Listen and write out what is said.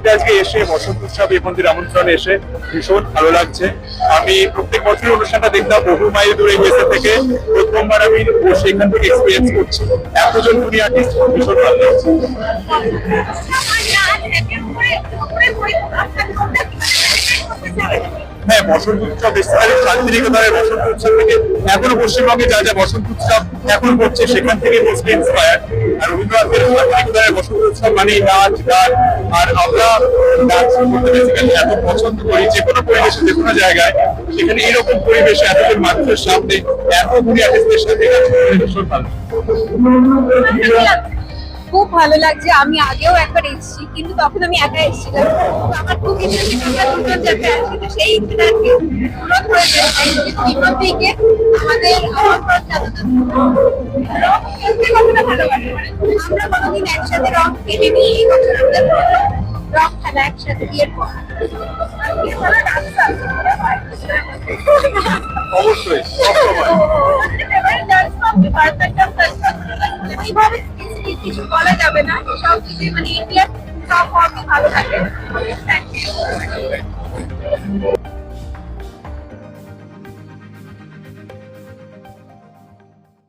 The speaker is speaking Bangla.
মধ্যে আজকে এসে বসন্ত উৎসব এই মন্দির আমন্ত্রণে এসে ভীষণ ভালো লাগছে। আমি প্রত্যেক বছরের অনুষ্ঠানটা দেখতাম, বহু মাইল দূরে গেছে থেকে প্রথমবার আমি এখান থেকে এক্সপিরিয়েন্স করছি। এতজন দুনিয়া আর্টিস্ট ভীষণ ভালো লাগছে। বসন্ত উৎসব বেসিক্যালি শান্তিনিকেতনের বসন্ত উৎসব থেকে এখনও পশ্চিমবঙ্গে যা যা বসন্ত উৎসব এখন করছে, সেখান থেকে মোস্টলি ইন্সপায়ার আর রবীন্দ্রনাথের শান্তিনিকেতনের বসন্ত উৎসব মানে নাচ, গান। আর আমরা নাচ করতে বেসিক্যালি এত পছন্দ করি, যে কোনো পরিবেশে, যে কোনো জায়গায়, সেখানে এরকম পরিবেশে এতজন মানুষের সামনে, এত গুণী আর্টিস্টদের সাথে কাজ করতে ভীষণ ভালো ভালো লাগছে আমি আগেও একবার এসেছি কিন্তু তখন আমি একা এসেছিলাম। আমার খুব ইচ্ছে ছিল যে দুজন যাতে আসি সেই ইচ্ছেটাকে পূরণ হয়েছে বিপদ থেকে আমাদের আমার পর যতটা রং খেলতে কতটা ভালোবাসে? মানে আমরা কোনোদিন একসাথে রং খেলিনি এই বছর আমাদের রং খেলা একসাথে বিয়ের পর অবশ্যই এইভাবে কিছু বলা যাবে না। সব কিছু মানে ইন্ডিয়ার সব ফর্মই ভালো থাকে। Thank you